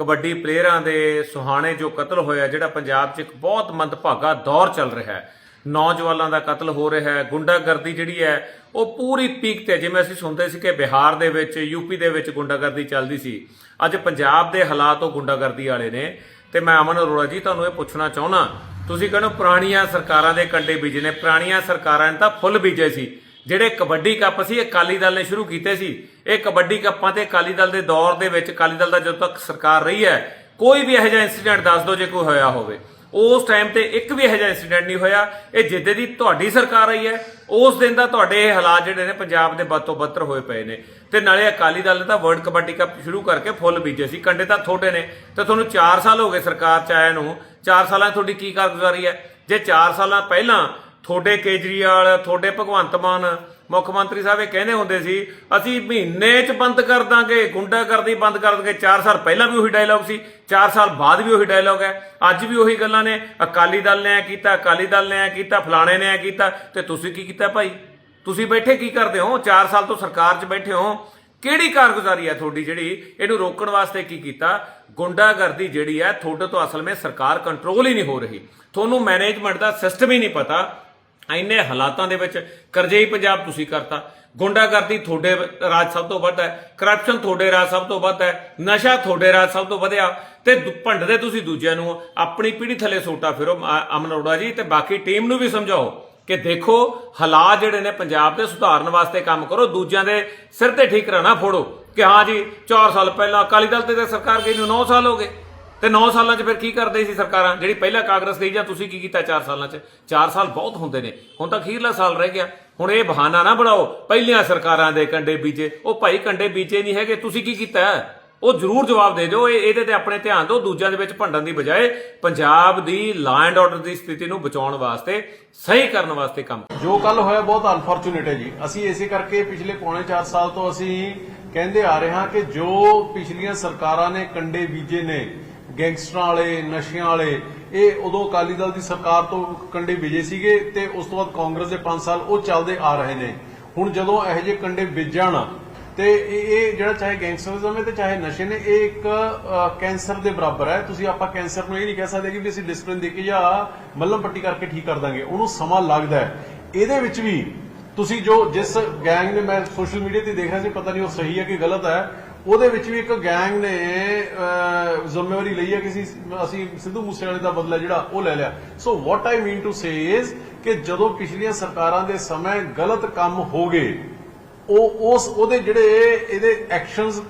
ਕਬੱਡੀ ਪਲੇਅਰਾਂ ਦੇ ਸੁਹਾਣੇ ਜੋ ਕਤਲ ਹੋਇਆ, ਜਿਹੜਾ ਪੰਜਾਬ 'ਚ ਇੱਕ ਬਹੁਤ ਮੰਦਭਾਗਾ ਦੌਰ ਚੱਲ ਰਿਹਾ ਹੈ। ਨੌਜਵਾਨਾਂ ਦਾ ਕਤਲ ਹੋ ਰਿਹਾ ਹੈ, ਗੁੰਡਾਗਰਦੀ ਜਿਹੜੀ ਹੈ, ਉਹ ਪੂਰੀ ਪੀਕ ਤੇ ਜਿਵੇਂ ਅਸੀਂ ਸੁਣਦੇ ਸੀ ਕਿ ਬਿਹਾਰ ਦੇ ਵਿੱਚ, ਯੂਪੀ ਦੇ ਵਿੱਚ ਗੁੰਡਾਗਰਦੀ ਚੱਲਦੀ ਸੀ। ਅੱਜ ਪੰਜਾਬ ਦੇ ਹਾਲਾਤ ਉਹ ਗੁੰਡਾਗਰਦੀ ਵਾਲੇ ਨੇ। ਤੇ ਮੈਂ ਅਮਨ ਅਰੋੜਾ ਜੀ, ਤੁਹਾਨੂੰ ਇਹ ਪੁੱਛਣਾ ਚਾਹੁੰਦਾ, ਤੁਸੀਂ ਕਹਿੰਦੇ ਪੁਰਾਣੀਆਂ ਸਰਕਾਰਾਂ ਦੇ ਕੰਡੇ ਬੀਜੇ ਨੇ। ਪੁਰਾਣੀਆਂ ਸਰਕਾਰਾਂ ਨੇ ਤਾਂ ਫੁੱਲ ਬੀਜੇ ਸੀ। ਜਿਹੜੇ ਕਬੱਡੀ ਕੱਪ ਸੀ, ਇਹ ਅਕਾਲੀ ਦਲ ਨੇ ਸ਼ੁਰੂ ਕੀਤੇ ਸੀ। ਇਹ ਕਬੱਡੀ ਕੱਪਾਂ ਤੇ ਅਕਾਲੀ ਦਲ ਦੇ ਦੌਰ ਦੇ ਵਿੱਚ, ਅਕਾਲੀ ਦਲ ਦਾ ਜਦੋਂ ਤੱਕ ਸਰਕਾਰ ਰਹੀ ਹੈ, ਕੋਈ ਵੀ ਇਹੋ ਜਿਹਾ ਇਨਸੀਡੈਂਟ ਦੱਸ ਦਿਓ ਜੇ ਕੋਈ ਹੋਇਆ ਹੋਵੇ। ਉਸ ਟਾਈਮ ਤੇ ਇੱਕ ਵੀ ਇਹੋ ਜਿਹਾ ਇਨਸੀਡੈਂਟ ਨਹੀਂ ਹੋਇਆ। ਇਹ ਜਿੱਦੇ ਦੀ ਤੁਹਾਡੀ ਸਰਕਾਰ ਆਈ ਹੈ, ਉਸ ਦਿਨ ਦਾ ਤੁਹਾਡੇ ਇਹ ਹਾਲਾਤ ਜਿਹੜੇ ਨੇ ਪੰਜਾਬ ਦੇ ਬਦ ਤੋਂ ਬੱਤਰ ਹੋਏ ਪਏ ਨੇ। ਤੇ ਨਾਲੇ ਅਕਾਲੀ ਦਲ ਨੇ ਤਾਂ ਵਰਲਡ ਕਬੱਡੀ ਕੱਪ ਸ਼ੁਰੂ ਕਰਕੇ ਫੁੱਲ ਬੀਜੇ ਸੀ। ਕੰਡੇ ਤਾਂ ਥੋੜੇ ਨੇ। ਤੇ ਤੁਹਾਨੂੰ 4 ਸਾਲ ਹੋ ਗਏ ਸਰਕਾਰ ਚ ਆਇਆ ਨੂੰ। 4 ਸਾਲਾਂ ਤੁਹਾਡੀ ਕੀ ਕਾਰਗੁਜ਼ਾਰੀ ਹੈ? ਜੇ 4 ਸਾਲਾਂ ਪਹਿਲਾਂ ਤੁਹਾਡੇ ਕੇਜਰੀਵਾਲ, ਤੁਹਾਡੇ ਭਗਵੰਤ ਮਾਨ, ਮੁੱਖ ਮੰਤਰੀ ਸਾਹਿਬ ਇਹ ਕਹਿੰਦੇ ਹੁੰਦੇ ਸੀ, ਅਸੀਂ ਮਹੀਨੇ 'ਚ ਬੰਦ ਕਰ ਦਾਂਗੇ, ਗੁੰਡਾਗਰਦੀ ਬੰਦ ਕਰ ਦਾਂਗੇ 4 ਸਾਲ ਪਹਿਲਾਂ ਵੀ ਉਹੀ ਡਾਇਲੌਗ ਸੀ 4 ਸਾਲ ਬਾਅਦ ਵੀ ਉਹੀ ਡਾਇਲੌਗ ਹੈ। ਅੱਜ ਵੀ ਉਹੀ ਗੱਲਾਂ ਨੇ, ਅਕਾਲੀ ਦਲ ਨੇ ਐ ਕੀਤਾ, ਅਕਾਲੀ ਦਲ ਨੇ ਐ ਕੀਤਾ, ਫਲਾਣੇ ਨੇ ਐ ਕੀਤਾ, ਤੇ ਤੁਸੀਂ ਕੀ ਕੀਤਾ ਭਾਈ? ਤੁਸੀਂ ਬੈਠੇ ਕੀ ਕਰਦੇ ਹੋ? 4 ਸਾਲ ਤੋਂ ਸਰਕਾਰ 'ਚ ਬੈਠੇ ਹੋ। ਕਿਹੜੀ ਕਾਰਗੁਜ਼ਾਰੀ ਹੈ ਤੁਹਾਡੀ ਜਿਹੜੀ ਇਹਨੂੰ ਰੋਕਣ ਵਾਸਤੇ ਕੀ ਕੀਤਾ? ਗੁੰਡਾਗਰਦੀ ਜਿਹੜੀ ਹੈ ਤੁਹਾਡੇ ਤੋਂ ਅਸਲ ਵਿੱਚ ਸਰਕਾਰ ਕੰਟਰੋਲ ਹੀ ਨਹੀਂ ਹੋ ਰਹੀ। ਤੁਹਾਨੂੰ ਮੈਨੇਜਮੈਂਟ ਦਾ ਸਿਸਟਮ ਹੀ ਨਹੀਂ ਪਤਾ। ਇੰਨੇ ਹਾਲਾਤਾਂ ਦੇ ਵਿੱਚ ਕਰਜ਼ੇ ਪੰਜਾਬ ਤੁਸੀਂ ਕਰਤਾ। ਗੁੰਡਾਗਰਦੀ ਤੁਹਾਡੇ ਰਾਜ ਸਭ ਤੋਂ ਵੱਧ ਹੈ ਕਰਪਸ਼ਨ ਤੁਹਾਡੇ ਰਾਜ ਸਭ ਤੋਂ ਵੱਧ ਹੈ, ਨਸ਼ਾ ਤੁਹਾਡੇ ਰਾਜ ਸਭ ਤੋਂ ਵਧਿਆ। ਤੇ ਭੰਡਦੇ ਤੁਸੀਂ ਦੂਜਿਆਂ ਨੂੰ, ਆਪਣੀ ਪੀੜੀ ਥੱਲੇ ਸੋਟਾ ਫਿਰੋ ਅਮਨ ਅਰੋੜਾ ਜੀ, ਤੇ ਬਾਕੀ ਟੀਮ ਨੂੰ ਵੀ ਸਮਝਾਓ ਕਿ ਦੇਖੋ, ਹਾਲਾਤ ਜਿਹੜੇ ਨੇ ਪੰਜਾਬ ਦੇ ਸੁਧਾਰਨ ਵਾਸਤੇ ਕੰਮ ਕਰੋ, ਦੂਜਿਆਂ ਦੇ ਸਿਰ ਤੇ ਠੀਕ ਰਹਿਣਾ ਫੋੜੋ। ਕਿ ਹਾਂ ਜੀ 4 ਸਾਲ ਪਹਿਲਾਂ ਅਕਾਲੀ ਦਲ ਤੇ ਤਾਂ ਸਰਕਾਰ ਗਈ ਨੂੰ 9 ਸਾਲ ਹੋ ਗਏ। ਤੇ 9 ਸਾਲਾਂ 'ਚ ਫਿਰ ਕੀ ਕਰਦੇ ਸੀ ਸਰਕਾਰਾਂ? ਜਿਹੜੀ ਪਹਿਲਾਂ ਕਾਂਗਰਸ ਗਈ ਜਾਂ ਤੁਸੀਂ ਕੀ ਕੀਤਾ 4 ਸਾਲਾਂ 'ਚ? 4 ਸਾਲ ਬਹੁਤ ਹੁੰਦੇ ਨੇ। ਹੁਣ ਤਾਂ ਅਖੀਰਲਾ ਸਾਲ ਰਹਿ ਗਿਆ। ਹੁਣ ਇਹ ਬਹਾਨਾ ਨਾ ਬਣਾਓ। ਪਹਿਲੀਆਂ ਸਰਕਾਰਾਂ ਦੇ ਕੰਡੇ ਬੀਜੇ। ਉਹ ਭਾਈ ਕੰਡੇ ਬੀਜੇ ਨਹੀਂ ਹੈਗੇ। ਤੁਸੀਂ ਕੀ ਕੀਤਾ? ਉਹ ਜ਼ਰੂਰ ਜਵਾਬ ਦੇ ਦਿਓ। ਇਹ ਇਹਦੇ ਤੇ ਆਪਣੇ ਧਿਆਨ ਦਿਓ। ਦੂਜਿਆਂ ਦੇ ਵਿੱਚ ਭੰਡਣ ਦੀ ਬਜਾਏ ਪੰਜਾਬ ਦੀ ਲਾ ਐਂਡ ਆਰਡਰ ਦੀ ਸਥਿਤੀ ਨੂੰ ਬਚਾਉਣ ਵਾਸਤੇ, ਸਹੀ ਕਰਨ ਵਾਸਤੇ ਕੰਮ ਜੋ ਕੱਲ ਹੋਇਆ ਬਹੁਤ ਅਨਫੋਰਚੂਨੇਟ ਹੈ ਜੀ। ਅਸੀਂ ਇਸੇ ਕਰਕੇ ਪਿਛਲੇ ਪੌਣੇ 4 ਸਾਲ ਤੋਂ ਅਸੀਂ ਕਹਿੰਦੇ ਆ ਰਹੇ ਹਾਂ ਕਿ ਜੋ ਪਿਛਲੀਆਂ ਸਰਕਾਰਾਂ ਨੇ ਕੰਡੇ ਬੀਜੇ ਨੇ ਗੈਂਗਸਟਰਾਂ ਵਾਲੇ, ਨਸ਼ਿਆਂ ਵਾਲੇ, ਇਹ ਉਦੋਂ ਅਕਾਲੀ ਦਲ ਦੀ ਸਰਕਾਰ ਤੋਂ ਕੰਡੇ ਬੀਜੇ ਸੀਗੇ ਤੇ ਉਸ ਤੋਂ ਬਾਅਦ ਕਾਂਗਰਸ ਦੇ 5 ਸਾਲ ਉਹ ਚੱਲਦੇ ਆ ਰਹੇ ਨੇ। ਹੁਣ ਜਦੋਂ ਇਹੋ ਜਿਹੇ ਕੰਡੇ ਬੀਜਣ ਤੇ ਇਹ ਜਿਹੜਾ ਚਾਹੇ ਗੈਂਗਸਟਰਿਜ਼ਮ ਹੈ ਤੇ ਚਾਹੇ ਨਸ਼ੇ ਨੇ, ਇਹ ਇੱਕ ਕੈਂਸਰ ਦੇ ਬਰਾਬਰ ਹੈ। ਤੁਸੀਂ ਆਪਾਂ ਕੈਂਸਰ ਨੂੰ ਇਹ ਨਹੀਂ ਕਹਿ ਸਕਦੇ ਕਿ ਵੀ ਅਸੀਂ ਡਿਸਪਲਿਨ ਦੇ ਕੇ ਜਾਂ ਮੱਲਮ ਪੱਟੀ ਕਰਕੇ ਠੀਕ ਕਰ ਦਾਂਗੇ। ਉਹਨੂੰ ਸਮਾਂ ਲੱਗਦਾ ਹੈ। ਇਹਦੇ ਵਿੱਚ ਵੀ ਤੁਸੀਂ ਜੋ ਜਿਸ ਗੈਂਗ ਨੇ, ਮੈਂ ਸੋਸ਼ਲ ਮੀਡੀਆ ਤੇ ਦੇਖਿਆ ਸੀ, ਪਤਾ ਨਹੀਂ ਉਹ ਸਹੀ ਹੈ ਕਿ ਗਲਤ ਹੈ ਉਹਦੇ ਵਿੱਚ ਵੀ ਇੱਕ ਗੈਂਗ ਨੇ ਅ, ਜ਼ਿੰਮੇਵਾਰੀ ਲਈ ਹੈ ਕਿ ਅਸੀਂ ਅਸੀਂ ਸਿੱਧੂ ਮੂਸੇਵਾਲੇ ਦਾ ਬਦਲਾ ਜਿਹੜਾ ਉਹ ਲੈ ਲਿਆ। So what I mean to say is ਕਿ ਜਦੋਂ ਪਿਛਲੀਆਂ ਸਰਕਾਰਾਂ ਦੇ ਸਮੇਂ ਗਲਤ ਕੰਮ ਹੋ ਗਏ ਉਹ ਉਸ ਉਹਦੇ ਜਿਹੜੇ ਇਹਦੇ ਐਕਸ਼ਨਸ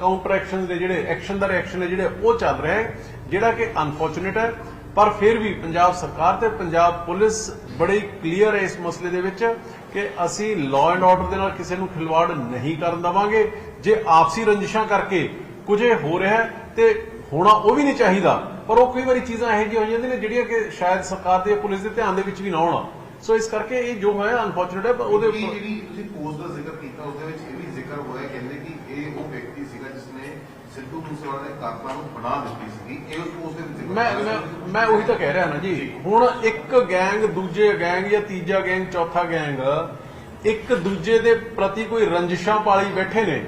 ਕਾਊਂਟਰ ਐਕਸ਼ਨਸ ਦੇ ਜਿਹੜੇ ਐਕਸ਼ਨ ਦਾ ਰਿਐਕਸ਼ਨ ਹੈ ਜਿਹੜੇ ਉਹ ਚੱਲ ਰਿਹਾ ਹੈ ਜਿਹੜਾ ਕਿ ਅਨਫੋਰਚੂਨੇਟ ਹੈ। ਪਰ ਫਿਰ ਵੀ ਪੰਜਾਬ ਸਰਕਾਰ ਤੇ ਪੰਜਾਬ ਪੁਲਿਸ ਬੜੀ ਕਲੀਅਰ ਹੈ ਇਸ ਮਸਲੇ ਦੇ ਵਿੱਚ ਕਿ ਅਸੀਂ ਲਾਅ ਐਂਡ ਆਰਡਰ ਦੇ ਨਾਲ ਕਿਸੇ ਨੂੰ ਖਿਲਵਾੜ ਨਹੀਂ ਕਰਨ ਦਵਾਂਗੇ। ਜੇ ਆਪਸੀ ਰੰਜਿਸ਼ਾਂ ਕਰਕੇ ਕੁਝ ਹੋ ਰਿਹਾ ਤੇ ਹੋਣਾ ਉਹ ਵੀ ਨਹੀਂ ਚਾਹੀਦਾ ਪਰ ਉਹ ਕਈ ਵਾਰੀ ਚੀਜ਼ਾਂ ਇਹੋ ਜਿਹੀਆਂ ਹੋ ਜਾਂਦੀਆਂ ਨੇ ਜਿਹੜੀਆਂ ਕਿ ਸ਼ਾਇਦ ਸਰਕਾਰ ਦੇ ਪੁਲਿਸ ਦੇ ਧਿਆਨ ਦੇ ਵਿੱਚ ਵੀ ਨਾ ਹੋਣਾ। ਸੋ ਇਸ ਕਰਕੇ ਇਹ ਜੋ ਹੋਇਆ ਅਨਫੋਰਚੂਨੇਟ ਹੈ ਪਰ ਉਹਦੇ ਉੱਪਰ ਜਿਹੜੀ ਤੁਸੀਂ ਪੋਸਟ ਦਾ ਜ਼ਿਕਰ ਕੀਤਾ ਉਹਦੇ ਵਿੱਚ ਇਹ ਵੀ ਜ਼ਿਕਰ ਹੋਇਆ ਕਹਿੰਦੇ ਕਿ ਇਹ ਉਹ ਵਿਅਕਤੀ ਸੀਗਾ ਜਿਸਨੇ ਸਿੱਧੂ ਮੂਸੇਵਾਲਾ ਦੇ ਕਾਤਲਾਂ ਨੂੰ ਬਣਾ ਦਿੱਤੀ ਸੀਗੀ। ਇਹ ਉਸ ਪੋਸਟ ਦੇ ਵਿੱਚ ਮੈਂ। ਮੈਂ ਉਹੀ ਤਾਂ ਕਹਿ ਰਿਹਾ ਨਾ ਜੀ। ਹੁਣ ਇੱਕ ਗੈਂਗ ਦੂਜੇ ਗੈਂਗ ਜਾਂ ਤੀਜਾ ਗੈਂਗ ਚੌਥਾ ਗੈਂਗ ਇੱਕ ਦੂਜੇ ਦੇ ਪ੍ਰਤੀ ਕੋਈ ਰੰਜਿਸ਼ਾਂ ਪਾਲੀ ਬੈਠੇ ਨੇ।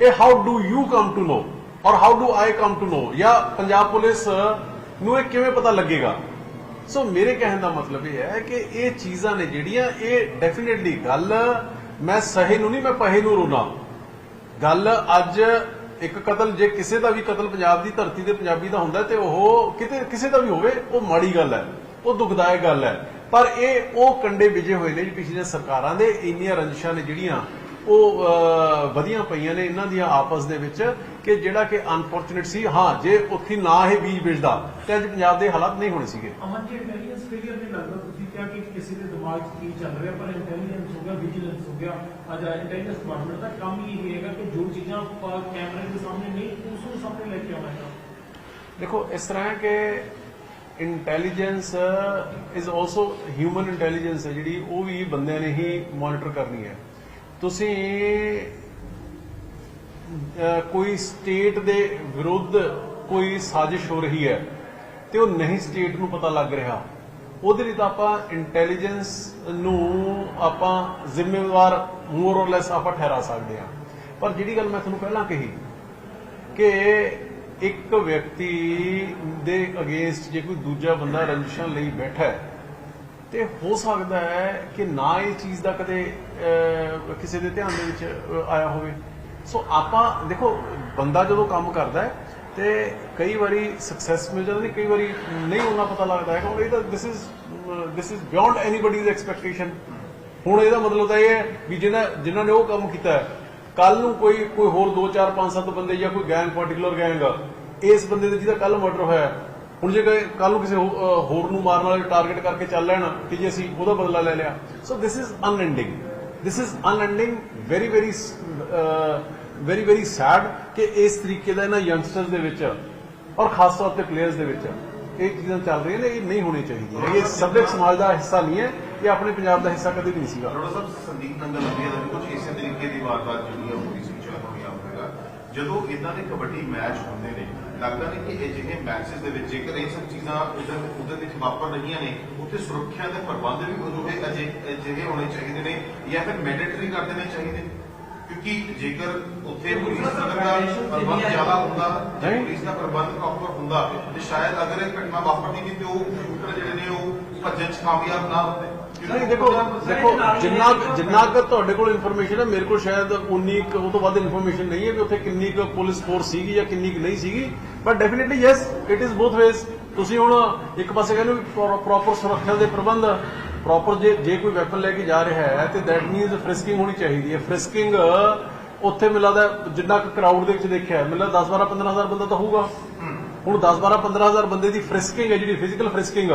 ਇਹ how do you come to know or how do I come to know ਜਾਂ ਪੰਜਾਬ ਪੁਲਿਸ ਨੂੰ ਇਹ ਕਿਵੇਂ ਪਤਾ ਲੱਗੇਗਾ ਸੋ ਮੇਰੇ ਕਹਿਣ ਦਾ ਮਤਲਬ ਇਹ ਹੈ ਕਿ ਇਹ ਚੀਜ਼ਾਂ ਨੇ ਜਿਹੜੀਆਂ ਇਹ ਡੈਫੀਨਿਟਲੀ ਗੱਲ ਮੈਂ ਸਹੀ ਨੂੰ ਨਹੀਂ ਮੈਂ ਪਹੇ ਨੂੰ ਰੋਣਾ ਗੱਲ ਅੱਜ ਇੱਕ ਕਤਲ ਜੇ ਕਿਸੇ ਦਾ ਵੀ ਕਤਲ ਪੰਜਾਬ ਦੀ ਧਰਤੀ ਤੇ ਪੰਜਾਬੀ ਦਾ ਹੁੰਦਾ ਤੇ ਉਹ ਕਿਤੇ ਕਿਸੇ ਦਾ ਵੀ ਹੋਵੇ ਉਹ ਮਾੜੀ ਗੱਲ ਹੈ ਉਹ ਦੁਖਦਾਇਕ ਗੱਲ ਹੈ ਪਰ ਇਹ ਉਹ ਕੰਡੇ ਵਿਜੇ ਹੋਏ ਨੇ ਪਿਛਲੀਆਂ ਸਰਕਾਰਾਂ ਦੇ ਇੰਨੀਆਂ ਰੰਜਿਸ਼ਾਂ ਨੇ ਜਿਹੜੀਆਂ ਉਹ ਵਧੀਆਂ ਪਈਆਂ ਨੇ ਇਹਨਾਂ ਦੀਆਂ ਆਪਸ ਦੇ ਵਿੱਚ ਕਿ ਜਿਹੜਾ ਕਿ ਅਨਫੋਰਚੂਨੇਟ ਸੀ ਹਾਂ ਜੇ ਉੱਥੇ ਨਾ ਇਹ ਬੀਜ ਵਿਜਦਾ ਤੇ ਅੱਜ ਪੰਜਾਬ ਦੇ ਹਾਲਾਤ ਨਹੀਂ ਹੋਣੇ ਸੀਗੇ। ਅਮਨ ਜੀ ਇੰਟੈਲੀਜੈਂਸ ਫੇਲਿਅਰ ਨਹੀਂ ਲੱਗਦਾ ਤੁਸੀਂ ਕਿਹਾ ਕਿ ਕਿਸੇ ਦੇ ਦਿਮਾਗ 'ਚ ਕੀ ਚੱਲ ਰਿਹਾ ਪਰ ਇੰਟੈਲੀਜੈਂਸ ਹੋ ਗਿਆ ਵਿਜੀਲੈਂਸ ਹੋ ਗਿਆ। ਅੱਜ ਇੰਟੈਲੀਜੈਂਸ ਡਿਪਾਰਟਮੈਂਟ ਦਾ ਕੰਮ ਹੀ ਇਹ ਹੈਗਾ ਕਿ ਜੋ ਚੀਜ਼ਾਂ ਕੈਮਰੇ ਦੇ ਸਾਹਮਣੇ ਨਹੀਂ ਉਸ ਨੂੰ ਸਾਹਮਣੇ ਲੈ ਕੇ ਆਉਣਾ ਹੈ ਦੇਖੋ ਇਸ ਤਰ੍ਹਾਂ ਹੈ ਕਿ intelligence is also human intelligence ਹੈ ਜਿਹੜੀ ਉਹ ਵੀ ਬੰਦਿਆਂ ਨੇ ਹੀ ਮੋਨੀਟਰ ਕਰਨੀ ਹੈ। ਤੁਸੀਂ ਕੋਈ ਸਟੇਟ ਦੇ ਵਿਰੁੱਧ ਕੋਈ ਸਾਜ਼ਿਸ਼ ਹੋ ਰਹੀ ਹੈ ਤੇ ਉਹ ਨਹੀਂ ਸਟੇਟ ਨੂੰ ਪਤਾ ਲੱਗ ਰਿਹਾ, ਉਹਦੇ ਲਈ ਤਾਂ ਆਪਾਂ ਇੰਟੈਲੀਜੈਂਸ ਨੂੰ ਆਪਾਂ ਜ਼ਿੰਮੇਵਾਰ ਮੋਰ অর ਲੈਸ ਆਪਾਂ ਠਹਿਰਾ ਸਕਦੇ ਹਾਂ। ਪਰ ਜਿਹੜੀ ਗੱਲ ਮੈਂ ਤੁਹਾਨੂੰ ਪਹਿਲਾਂ ਕਹੀ ਕਿ ਇੱਕ ਵਿਅਕਤੀ ਦੇ ਅਗੇਂਸਟ ਜੇ ਕੋਈ ਦੂਜਾ ਬੰਦਾ ਰੰਜਿਸ਼ਾਂ ਲਈ ਬੈਠਾ ਹੈ ਤੇ ਹੋ ਸਕਦਾ ਹੈ ਕਿ ਨਾ ਇਹ ਚੀਜ਼ ਦਾ ਕਦੇ ਕਿਸੇ ਦੇ ਧਿਆਨ ਦੇ ਵਿੱਚ ਆਇਆ ਹੋਵੇ। ਸੋ ਆਪਾਂ, ਦੇਖੋ, ਬੰਦਾ ਜਦੋਂ ਕੰਮ ਕਰਦਾ ਹੈ, ਤੇ ਕਈ ਵਾਰੀ ਸਕਸੈਸ ਮਿਲ ਜਾਂਦੀ ਕਈ ਵਾਰੀ ਨਹੀਂ, ਉਹਨਾਂ ਪਤਾ ਲੱਗਦਾ ਹੈ। ਕਿਉਂਕਿ ਇਹ ਤਾਂ this is this is beyond anybody's expectation ਹੁਣ ਇਹਦਾ ਮਤਲਬ ਤਾਂ ਇਹ ਹੈ ਵੀ ਜਿਹਨਾਂ ਜਿਨ੍ਹਾਂ ਨੇ ਉਹ ਕੰਮ ਕੀਤਾ ਹੈ ਕੱਲ ਨੂੰ ਕੋਈ ਕੋਈ ਹੋਰ 2 4 5 7 ਬੰਦੇ ਜਾਂ ਕੋਈ ਗੈਂਗ ਪਾਰਟਿਕੂਲਰ ਗੈਂਗ ਇਸ ਬੰਦੇ ਦੇ ਜਿਹਦਾ ਕੱਲ ਮਰਡਰ ਹੋਇਆ ਹੁਣ ਜੇ ਕੱਲ ਨੂੰ ਕਿਸੇ ਹੋ- ਅਹ ਹੋਰ ਨੂੰ ਮਾਰਨ ਵਾਲੇ ਟਾਰਗੇਟ ਕਰਕੇ ਚੱਲ ਲੈਣ ਕਿ ਜੇ ਅਸੀਂ ਉਹਦਾ ਬਦਲਾ ਲੈ ਲਿਆ। So this is unending this is unending very very very very sad ਕਿ ਇਸ ਤਰੀਕੇ ਦਾ ਇਹਨਾਂ ਯੰਗਸਟਰਸ ਦੇ ਵਿੱਚ ਔਰ ਖਾਸ ਤੌਰ ਤੇ ਪਲੇਅਰਸ ਦੇ ਵਿੱਚ ਇਹ ਚੀਜ਼ਾਂ ਚੱਲ ਰਹੀਆਂ ਨੇ ਇਹ ਨਹੀਂ ਹੋਣੀ ਚਾਹੀਦੀਆਂ ਇਹ ਸਭਿਅਕ ਸਮਾਜ ਦਾ ਹਿੱਸਾ ਨਹੀਂ ਹੈ ਇਹ ਆਪਣੇ ਪੰਜਾਬ ਦਾ ਹਿੱਸਾ ਕਦੇ ਵੀ ਨਹੀਂ ਸੀਗਾ। ਅਰੋੜਾ ਸਾਹਿਬ ਸੰਦੀਪ ਨੰਗਲ ਲੰਬੀਆ ਦਾ ਕੁਝ ਇਸੇ ਤਰੀਕੇ ਦੀ ਵਾਰਦਾਤ ਜਿਹੜੀ ਆ ਹੋਈ ਸੀ ਹੋਇਆ ਹੋਵੇਗਾ। ਜਦੋਂ ਇਦਾਂ ਦੇ ਕਬੱਡੀ ਮੈਚ ਹੁੰਦੇ ਨੇ ਲੱਗਦਾ ਨਹੀਂ ਕਿ ਅਜਿਹੇ ਮੈਚਸ ਦੇ ਵਿੱਚ ਜੇਕਰ ਇਹ ਸਭ ਚੀਜ਼ਾਂ ਉਹਦੇ ਉਹਦੇ ਵਿੱਚ ਵਾਪਰ ਰਹੀਆਂ ਨੇ ਉੱਥੇ ਸੁਰੱਖਿਆ ਦੇ ਪ੍ਰਬੰਧ ਵੀ ਅਜੇ ਅਜਿਹੇ ਹੋਣੇ ਚਾਹੀਦੇ ਨੇ ਜਾਂ ਫਿਰ ਮੈਂਡੇਟਰੀ ਕਰ ਦੇਣੇ ਚਾਹੀਦੇ ਨੇ ਕਿਉਂਕਿ ਜੇਕਰ ਉੱਥੇ ਪੁਲਿਸ ਦਾ ਪ੍ਰਬੰਧ ਜ਼ਿਆਦਾ ਹੁੰਦਾ ਜੇ। ਪੁਲਿਸ ਦਾ ਪ੍ਰਬੰਧ ਪ੍ਰੋਪਰ ਹੁੰਦਾ ਤੇ ਸ਼ਾਇਦ ਅਗਰ ਇਹ ਘਟਨਾ ਵਾਪਰਦੀ ਨਹੀਂ ਤੇ ਉਹ 'ਚ ਕਾਮਯਾਬ ਨਾ ਹੁੰਦੇ ਨਹੀਂ ਦੇਖੋ ਦੇਖੋ ਜਿੰਨਾ ਜਿੰਨਾ ਕੁ ਤੁਹਾਡੇ ਕੋਲ ਇਨਫੋਰਮੇਸ਼ਨ ਹੈ ਮੇਰੇ ਕੋਲ ਸ਼ਾਇਦ ਉਨੀ ਕੁ ਉਹ ਤੋਂ ਵੱਧ ਇਨਫੋਰਮੇਸ਼ਨ ਨਹੀਂ ਹੈ ਕਿ ਉੱਥੇ ਕਿੰਨੀ ਕੁ ਪੁਲਿਸ ਫੋਰਸ ਸੀਗੀ ਜਾਂ ਕਿੰਨੀ ਕੁ ਨਹੀਂ ਸੀਗੀ। But definitely yes it is both ways ਤੁਸੀਂ ਹੁਣ ਇੱਕ ਪਾਸੇ ਕਹਿੰਦੇ ਹੋ ਪ੍ਰੋਪਰ ਸੁਰੱਖਿਆ ਦੇ ਪ੍ਰਬੰਧ ਪ੍ਰੋਪਰ ਜੇ ਜੇ ਕੋਈ ਵੈਪਨ ਲੈ ਕੇ ਜਾ ਰਿਹਾ ਹੈ ਤੇ ਦੈਟ ਮੀਨਸ ਫ੍ਰਿਸਕਿੰਗ ਹੋਣੀ ਚਾਹੀਦੀ ਹੈ। ਫ੍ਰਿਸਕਿੰਗ ਉੱਥੇ ਮੈਨੂੰ ਲੱਗਦਾ ਜਿੰਨਾ ਕੁ ਕਰਾਊਡ ਦੇ ਵਿੱਚ ਦੇਖਿਆ ਮੈਨੂੰ ਲੱਗਦਾ 10 12 15000 ਬੰਦਾ ਤਾਂ ਹੋਊਗਾ। ਹੁਣ 10 12 15000 ਬੰਦੇ ਦੀ ਫ੍ਰਿਸਕਿੰਗ ਹੈ ਜਿਹੜੀ ਫਿਜ਼ੀਕਲ ਫ੍ਰਿਸਕਿੰਗ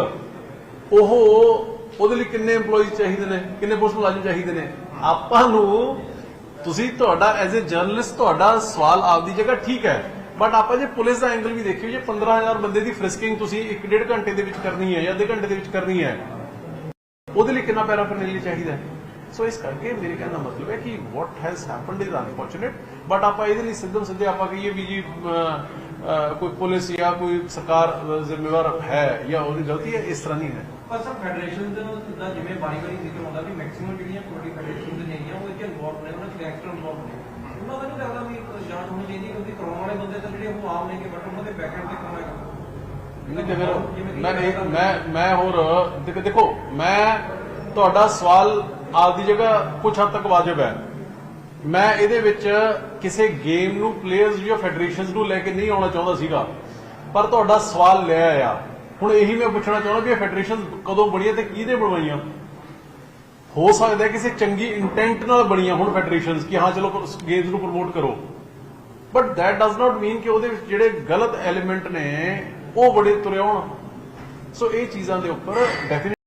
ਉਹ ਉਹਦੇ ਲਈ ਕਿੰਨੇ EMPLOYEES ਚਾਹੀਦੇ ਨੇ, ਕਿੰਨੇ ਪੁਲਿਸ ਮੁਲਾਜ਼ਮ ਚਾਹੀਦੇ ਨੇ? ਆਪਾਂ ਨੂੰ, ਤੁਸੀਂ ਤੁਹਾਡਾ ਐਜ਼ ਅ ਜਰਨਲਿਸਟ ਤੁਹਾਡਾ ਸਵਾਲ ਆਪਦੀ ਜਗ੍ਹਾ ਠੀਕ ਹੈ। ਬਟ ਆਪਾਂ ਜੇ ਪੁਲਿਸ ਦਾ ਐਂਗਲ ਵੀ ਦੇਖੀਏ, ਜੇ 15000 ਬੰਦੇ ਦੀ ਫ੍ਰਿਸਕਿੰਗ ਤੁਸੀਂ 1.5 ਘੰਟੇ ਦੇ ਵਿੱਚ ਕਰਨੀ ਹੈ ਜਾਂ ਅੱਧੇ ਘੰਟੇ ਦੇ ਵਿੱਚ ਕਰਨੀ ਹੈ, ਉਹਦੇ ਲਈ ਕਿੰਨਾ ਪੈਰਾਫਰਨੇਲੀ ਚਾਹੀਦਾ ਸੋ ਇਸ ਕਰਕੇ ਮੇਰੇ ਕਹਿਣ ਦਾ ਮਤਲਬ ਹੈ ਕਿ what has happened is unfortunate but ਆਪਾਂ ਇਹਦੇ ਲਈ ਸਿੱਧਮ ਸਿੱਧੇ ਆਪਾਂ ਕਹੀਏ ਵੀ ਜੀ ਕੋਈ ਪੁਲਿਸ ਜਾਂ ਕੋਈ ਸਰਕਾਰ ਜ਼ਿੰਮੇਵਾਰ ਹੈ ਜਾਂ ਉਹਦੀ ਗਲਤੀ ਹੈ, ਇਸ ਤਰ੍ਹਾਂ ਨਹੀਂ ਹੈ। ਪਰ ਸਰ ਫੈਡਰੇਸ਼ਨ ਦਾ ਜਿਵੇਂ ਬਾਰੀ ਬਾਰੀ ਜ਼ਿਕਰ ਹੁੰਦਾ ਵੀ ਮੈਕਸਿਮਮ ਜਿਹੜੀਆਂ ਕਬੱਡੀ ਫੈਡਰੇਸ਼ਨ ਨੇ ਹੈਗੀਆਂ ਉਹ ਇੱਥੇ ਇਨਵੋਲਵ ਨੇ ਉਹਨਾਂ ਚ ਗੈਂਗਸਟਰ ਇਨਵੋਲਵ ਨੇ। ਉਹਨਾਂ ਦਾ ਨਹੀਂ ਲੱਗਦਾ ਵੀ ਜਾਂਚ ਹੋਣੀ ਚਾਹੀਦੀ ਕਿਉਂਕਿ ਕਰਾਉਣ ਵਾਲੇ ਬੰਦੇ ਤਾਂ ਜਿਹੜੇ ਉਹ ਆਮ ਨੇਗੇ ਬਟ ਉਹਨਾਂ ਦੇ ਬੈਕਐਂਡ ਤੇ ਹੈਗਾ। ਨਹੀਂ ਤੇ ਫਿਰ ਮੈਂ ਮੈਂ ਮੈਂ ਹੋਰ ਦੇਖ- ਦੇਖੋ ਮੈਂ ਤੁਹਾਡਾ ਸਵਾਲ ਆਪਦੀ ਜਗ੍ਹਾ ਕੁਝ ਹੱਦ ਤੱਕ ਵਾਜਬ ਹੈ। ਮੈਂ ਇਹਦੇ ਵਿੱਚ ਕਿਸੇ ਗੇਮ ਨੂੰ ਪਲੇਅਰਸ ਜਾਂ ਫੈਡਰੇਸ਼ਨਸ ਨੂੰ ਲੈ ਕੇ ਨਹੀਂ ਆਉਣਾ ਚਾਹੁੰਦਾ ਸੀਗਾ ਪਰ ਤੁਹਾਡਾ ਸਵਾਲ ਲੈ ਆਇਆ ਹੁਣ ਇਹੀ ਮੈਂ ਪੁੱਛਣਾ ਚਾਹੁੰਦਾ ਵੀ ਇਹ ਫੈਡਰੇਸ਼ਨ ਕਦੋਂ ਬਣੀਆਂ ਤੇ ਕਿਹਦੇ ਬਣਵਾਈਆਂ? ਹੋ ਸਕਦਾ ਕਿਸੇ ਚੰਗੀ ਇੰਟੈਂਟ ਨਾਲ ਬਣੀਆਂ ਹੁਣ ਫੈਡਰੇਸ਼ਨਸ ਕਿ ਹਾਂ ਚਲੋ ਗੇਮਸ ਨੂੰ ਪ੍ਰਮੋਟ ਕਰੋ। But that does not mean ਕਿ ਉਹਦੇ ਵਿੱਚ ਜਿਹੜੇ ਗਲਤ ਐਲੀਮੈਂਟ ਨੇ, ਉਹ ਬੜੇ ਤੁਰੇ ਆਉਣ। ਸੋ ਇਹ ਚੀਜ਼ਾਂ ਦੇ ਉੱਪਰ ਡੈਫੀਨਿਟ